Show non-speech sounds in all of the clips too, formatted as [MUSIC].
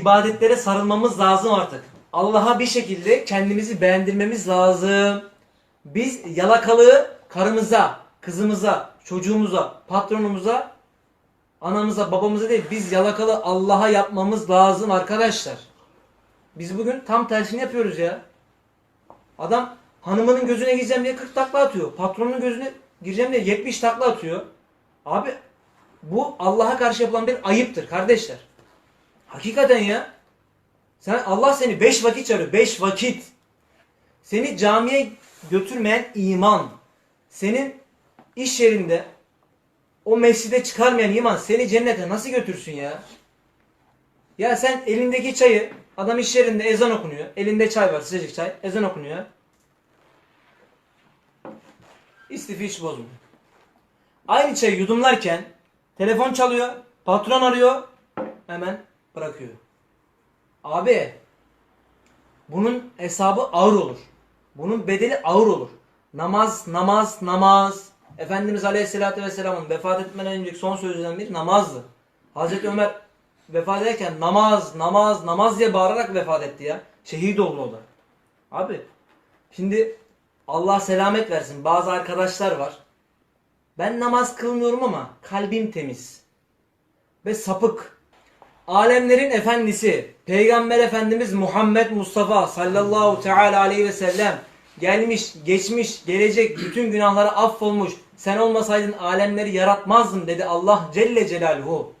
ibadetlere sarılmamız lazım artık. Allah'a bir şekilde kendimizi beğendirmemiz lazım. Biz yalakalığı karımıza, kızımıza, çocuğumuza, patronumuza, anamıza, babamıza değil biz yalakalı Allah'a yapmamız lazım arkadaşlar. Biz bugün tam tersini yapıyoruz ya. Adam hanımının gözüne gireceğim diye 40 takla atıyor. Patronun gözüne gireceğim diye 70 takla atıyor. Abi bu Allah'a karşı yapılan bir ayıptır kardeşler. Hakikaten ya. Sen Allah seni 5 vakit çağırıyor. 5 vakit. Seni camiye götürmeyen iman. Senin iş yerinde o mescide çıkarmayan iman seni cennete nasıl götürsün ya? Ya sen elindeki çayı adam iş yerinde ezan okunuyor. Elinde çay var sıcacık çay. Ezan okunuyor. İstifi hiç bozmuyor. Aynı çayı yudumlarken telefon çalıyor. Patron arıyor. Hemen bırakıyor. Abi bunun hesabı ağır olur. Bunun bedeli ağır olur. Namaz, namaz, namaz. Efendimiz Aleyhisselatü Vesselam'ın vefat etmeden önceki son sözünden biri namazdı. Hazreti [CLEARS THROAT] Ömer vefat ederken namaz, namaz, namaz diye bağırarak vefat etti ya. Şehit oldu o da. Abi şimdi Allah selamet versin. Bazı arkadaşlar var. Ben namaz kılmıyorum ama kalbim temiz. Ve sapık. Alemlerin efendisi Peygamber Efendimiz Muhammed Mustafa sallallahu teala aleyhi ve sellem gelmiş, geçmiş, gelecek bütün günahları affolmuş. Sen olmasaydın alemleri yaratmazdım dedi Allah Celle Celaluhu.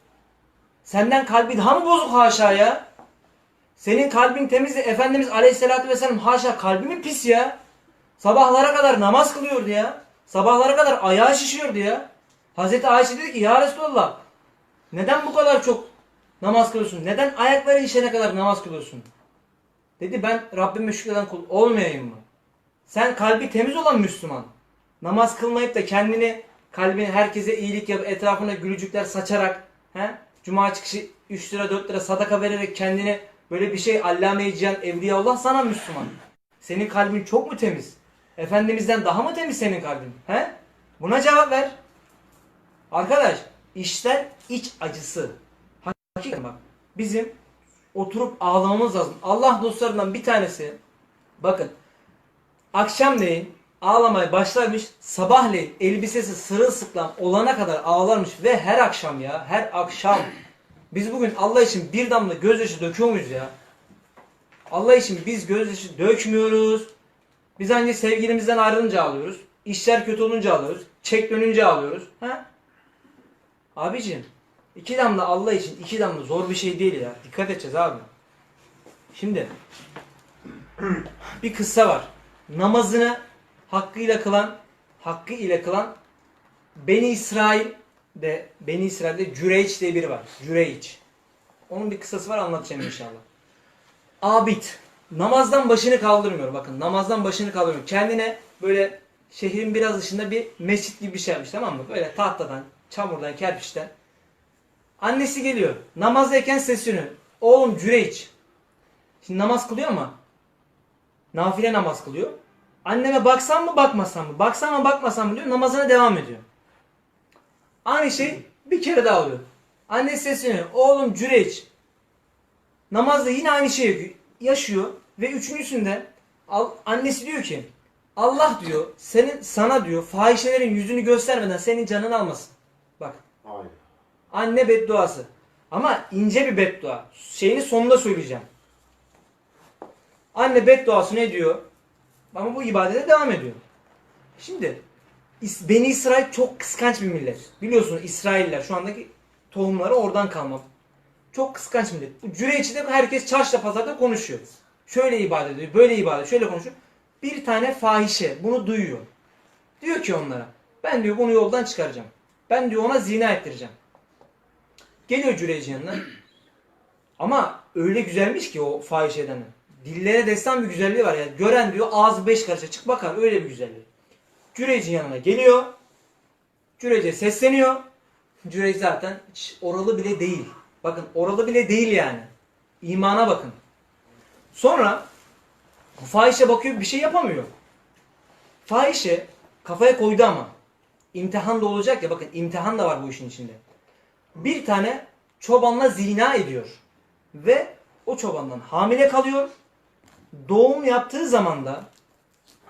Senden kalbi daha mı bozuk haşa ya? Senin kalbin temiz Efendimiz Aleyhisselatü Vesselam haşa kalbi mi pis ya? Sabahlara kadar namaz kılıyordu ya. Sabahlara kadar ayağı şişiyordu ya. Hazreti Ayşe dedi ki ya Resulallah neden bu kadar çok namaz kılıyorsun? Neden ayakları işene kadar namaz kılıyorsun? Dedi ben Rabbime şükreden kul olmayayım mı? Sen kalbi temiz olan Müslüman. Namaz kılmayıp da kendini kalbini herkese iyilik yapıp etrafına gülücükler saçarak he? Cuma çıkışı 3 lira 4 lira sadaka vererek kendini böyle bir şey allame-i cihan evliyaullah sana Müslüman. Senin kalbin çok mu temiz? Efendimizden daha mı temiz senin kalbin? He? Buna cevap ver. Arkadaş işler iç acısı. Bak bizim oturup ağlamamız lazım. Allah dostlarından bir tanesi bakın akşamleyin ağlamaya başlarmış sabahleyin elbisesi sırılsıklam olana kadar ağlarmış ve her akşam ya her akşam biz bugün Allah için bir damla gözyaşı döküyor muyuz ya? Allah için biz gözyaşı dökmüyoruz. Biz ancak sevgilimizden ayrılınca ağlıyoruz. İşler kötü olunca ağlıyoruz. Çek dönünce ağlıyoruz. Ha? Abicim iki damla Allah için iki damla zor bir şey değil ya. Dikkat edeceğiz abi. Şimdi [CLEARS THROAT] bir kıssa var. Namazını hakkıyla kılan, hakkı ile kılan Beni İsrail de Beni İsrail'de Cüreyç diye biri var. Cüreyç. Onun bir kıssası var anlatacağım inşallah. Abid. Namazdan başını kaldırmıyor. Bakın namazdan başını kaldırmıyor. Kendine böyle şehrin biraz dışında bir mescit gibi bir şey yapmış tamam mı? Böyle tahtadan, çamurdan, kerpiçten. Annesi geliyor. Namazdayken sesleniyor. Oğlum Cüreyç. Şimdi namaz kılıyor ama nafile namaz kılıyor. Anneme baksam mı bakmasam mı? Baksam mı bakmasam mı diyor. Namazına devam ediyor. Aynı şey bir kere daha oluyor. Annesi sesleniyor. Oğlum Cüreyç. Namazda yine aynı şeyi yaşıyor ve üçüncüsünde annesi diyor ki Allah diyor senin sana diyor fahişelerin yüzünü göstermeden senin canını almasın. Anne bedduası. Ama ince bir beddua. Şeyini sonunda söyleyeceğim. Anne bedduası ne diyor? Ama bu ibadete devam ediyor. Şimdi Beni İsrail çok kıskanç bir millet. Biliyorsunuz İsrailler şu andaki tohumları oradan kalma. Çok kıskanç millet. Bu Cüreyç'i de herkes çarşıda pazarda konuşuyor. Şöyle ibadet ediyor, böyle ibadet, şöyle konuşuyor. Bir tane fahişe bunu duyuyor. Diyor ki onlara, ben diyor bunu yoldan çıkaracağım. Ben diyor ona zina ettireceğim. Geliyor Cüreyç'in yanına. Ama öyle güzelmiş ki o fahişeden. Dillere destan bir güzelliği var ya. Gören diyor ağzı beş karışa çık bakar öyle bir güzelliği. Cüreyc'in yanına geliyor. Cüreyc'e sesleniyor. Cüreyc zaten oralı bile değil. Bakın oralı bile değil yani. İmana bakın. Sonra fahişe bakıyor bir şey yapamıyor. Fahişe kafaya koydu ama. İmtihan da olacak ya bakın imtihan da var bu işin içinde. Bir tane çobanla zina ediyor. Ve o çobandan hamile kalıyor. Doğum yaptığı zaman da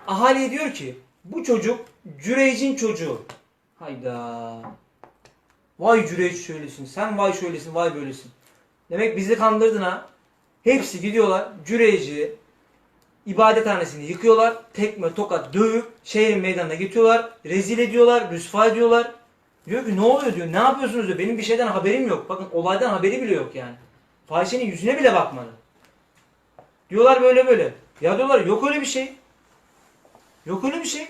ahaliye diyor ki bu çocuk Cüreyc'in çocuğu. Hayda. Vay Cüreyc şöylesin, sen vay şöylesin, vay böylesin. Demek bizi kandırdın ha. Hepsi gidiyorlar Cüreyc'i ibadethanesini yıkıyorlar. Tekme tokat dövüp şehrin meydanına getiriyorlar. Rezil ediyorlar, rüsva ediyorlar. Diyor ki ne oluyor diyor. Ne yapıyorsunuz diyor. Benim bir şeyden haberim yok. Bakın olaydan haberi bile yok yani. Fahişenin yüzüne bile bakmadı. Diyorlar böyle böyle. Ya diyorlar yok öyle bir şey. Yok öyle bir şey.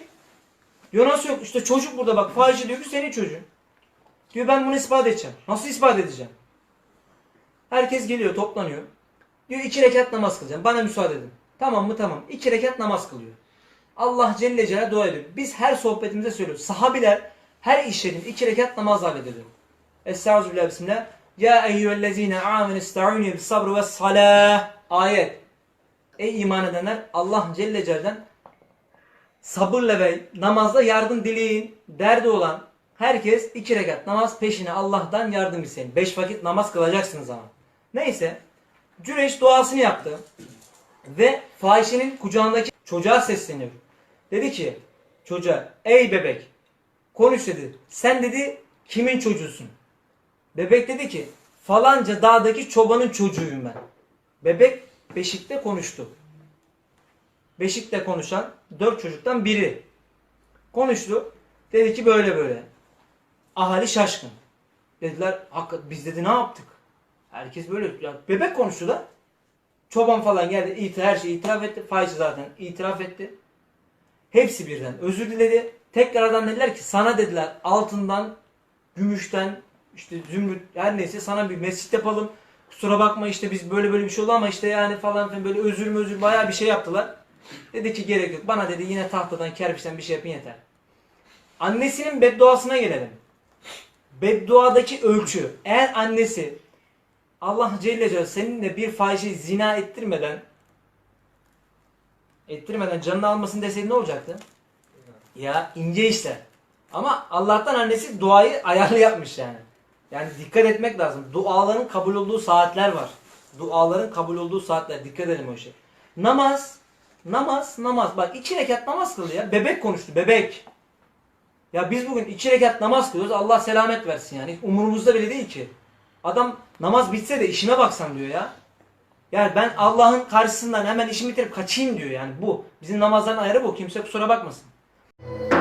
Diyor nasıl yok? İşte çocuk burada bak. Fahişe diyor ki senin çocuğun. Diyor ben bunu ispat edeceğim. Nasıl ispat edeceğim? Herkes geliyor toplanıyor. Diyor iki rekat namaz kılacağım. Bana müsaade edin. Tamam mı? Tamam. İki rekat namaz kılıyor. Allah Celle Celaluhu dua ediyor. Biz her sohbetimizde söylüyoruz. Sahabiler her işlerin iki rekat namaz hallediyor. Estağfirullah bismillah. Ya eyyühellezine amen ista'unu bis sabr ve salah. Ayet. Ey iman edenler Allah Celle Celle'den sabırla ve namazda yardım dileyin. Derdi olan herkes iki rekat namaz peşine Allah'tan yardım isteyin. Beş vakit namaz kılacaksınız ama. Neyse. Cüreş duasını yaptı. Ve fahişenin kucağındaki çocuğa sesleniyor. Dedi ki çocuğa ey bebek konuş dedi. Sen dedi kimin çocuğusun? Bebek dedi ki falanca dağdaki çobanın çocuğuyum ben. Bebek beşikte konuştu. Beşikte konuşan dört çocuktan biri. Konuştu. Dedi ki böyle böyle. Ahali şaşkın. Dediler hakikat biz dedi ne yaptık? Herkes böyle ya bebek konuştu da. Çoban falan geldi itiraf, her şeyi itiraf etti. Fahiş zaten itiraf etti. Hepsi birden özür diledi. Tekrardan dediler ki sana dediler altından, gümüşten, işte zümrüt her neyse sana bir mescit yapalım. Kusura bakma işte biz böyle böyle bir şey oldu ama işte yani falan filan böyle özür mü özür bayağı bir şey yaptılar. Dedi ki gerek yok. Bana dedi yine tahtadan kerpiçten bir şey yapın yeter. Annesinin bedduasına gelelim. Bedduadaki ölçü. Eğer annesi Allah Celle Celaluhu seninle bir fahişe zina ettirmeden ettirmeden canını almasın deseydi ne olacaktı? Ya ince işler. Ama Allah'tan annesi duayı ayarlı yapmış yani. Yani dikkat etmek lazım. Duaların kabul olduğu saatler var. Duaların kabul olduğu saatler. Dikkat edelim o işe. Namaz. Namaz. Namaz. Bak iki rekat namaz kıldı ya. Bebek konuştu. Bebek. Ya biz bugün iki rekat namaz kılıyoruz. Allah selamet versin yani. Umurumuzda bile değil ki. Adam namaz bitse de işime baksam diyor ya. Yani ben Allah'ın karşısından hemen işimi bitirip kaçayım diyor yani bu. Bizim namazların ayarı bu. Kimse kusura bakmasın. you